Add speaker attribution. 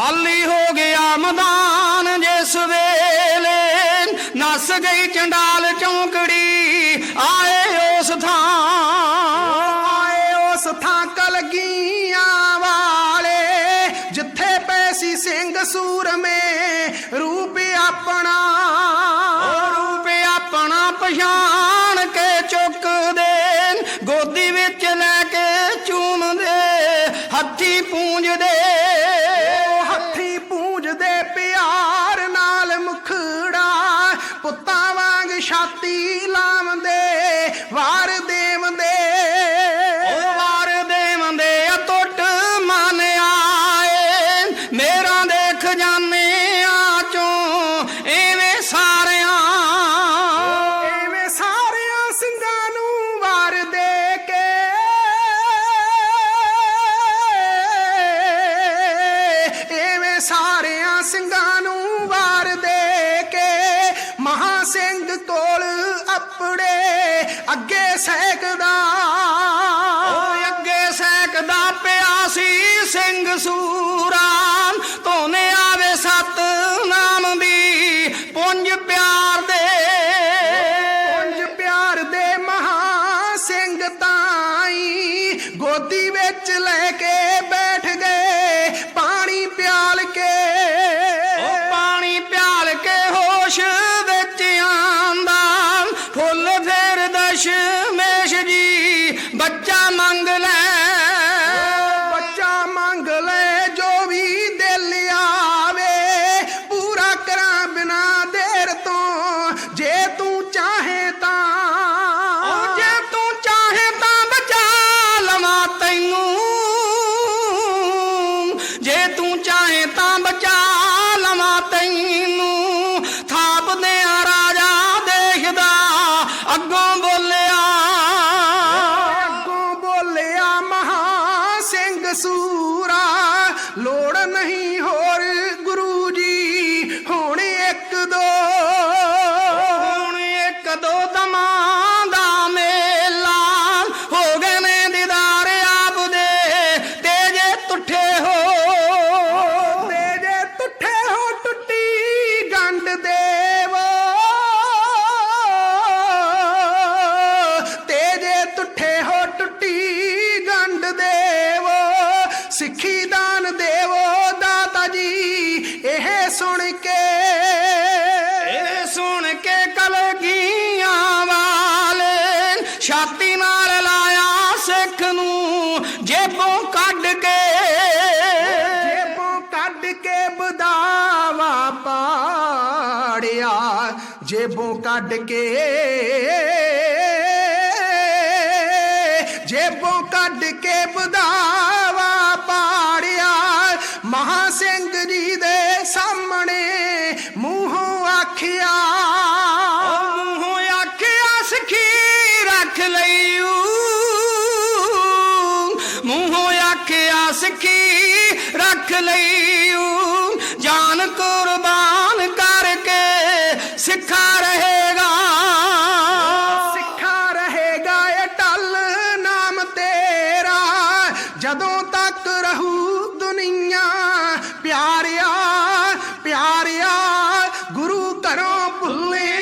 Speaker 1: ਖਾਲੀ ਹੋ ਗਿਆ ਮੈਦਾਨ ਜਿਸ ਵੇਲੇ। ਨਸ ਗਈ ਚੰਡਾਲ ਚੌਂਕੜੀ ਆਏ ਉਸ ਥਾਂ।
Speaker 2: ਆਏ ਉਸ ਥਾਂ ਕਲਗੀਆਂ ਵਾਲੇ ਜਿੱਥੇ ਪਏ ਸੀ ਸਿੰਘ ਸੂਰਮੇ ਰੂਪ ਆਪਣਾ।
Speaker 1: ਰੂਪ ਆਪਣਾ ਪਛਾਣ ਮੇਰਾ ਦੇਖ ਜਾਣੇ ਆ ਚੋਂ ਐਵੇਂ ਸਾਰਿਆਂ
Speaker 2: ਐਵੇਂ ਸਾਰਿਆਂ ਸਿੰਘਾਂ ਨੂੰ ਵਾਰ ਦੇ ਕੇ ਐਵੇਂ ਸਾਰਿਆਂ ਸਿੰਘਾਂ ਨੂੰ ਵਾਰ ਦੇ ਕੇ ਮਹਾ ਸਿੰਘ ਕੋਲ ਆਪਣੇ ਅੱਗੇ ਸੈਕਦਾ
Speaker 1: ਓਏ ਅੱਗੇ ਸੈਕਦਾ ਪਿਆ ਸੀ ਸਿੰਘ ਸੂਰਾ ਜੇ
Speaker 2: ਤੂੰ ਚਾਹੇ ਤਾਂ
Speaker 1: ਬਚਾ ਲਵਾਂ ਤੈਨੂੰ। ਥਾਪ ਦੇ ਰਾਜਾ ਦੇਖਦਾ, ਅੱਗੋਂ ਬੋਲਿਆ।
Speaker 2: ਅੱਗੋਂ ਬੋਲਿਆ, ਮਹਾ ਸਿੰਘ ਸੂਰਾ, ਲੋੜ ਨਹੀਂ
Speaker 1: ਹੋ
Speaker 2: ਸਿੱਖੀ ਦਾਨ ਦੇਵੋ ਦਾਤਾ ਜੀ ਇਹ ਸੁਣ ਕੇ।
Speaker 1: ਇਹ ਸੁਣ ਕੇ ਕਲਗੀਆਂ ਵਾਲੇ ਛਾਤੀ ਨਾਲ ਲਾਇਆ ਸਿੱਖ ਨੂੰ ਜੇਬੋਂ ਕੱਢ ਕੇ।
Speaker 2: ਜੇਬੋਂ ਕੱਢ ਕੇ ਬਦਾਵਾ ਪਾੜਿਆ ਜੇਬੋਂ ਕੱਢ ਕੇ। ਜੇਬੋਂ ਕੱਢ ਕੇ ਬਦਾਵਾ ਮੂੰਹੋਂ ਆਖਿਆ,
Speaker 1: ਸਿੱਖੀ ਰੱਖ ਲਈ ਜਾਨ ਕੁਰਬਾਨ ਕਰਕੇ ਸਿੱਖਾ ਰਹੇਗਾ।
Speaker 2: ਸਿੱਖਾ ਰਹੇਗਾ ਅਟਲ ਨਾਮ ਤੇਰਾ। ਜਦੋਂ ਤੱਕ ਰਹੂ ਦੁਨੀਆ, ਪਿਆਰਿਆ ਪਿਆਰਿਆ, ਗੁਰੂ ਘਰੋਂ ਭੁੱਲੇ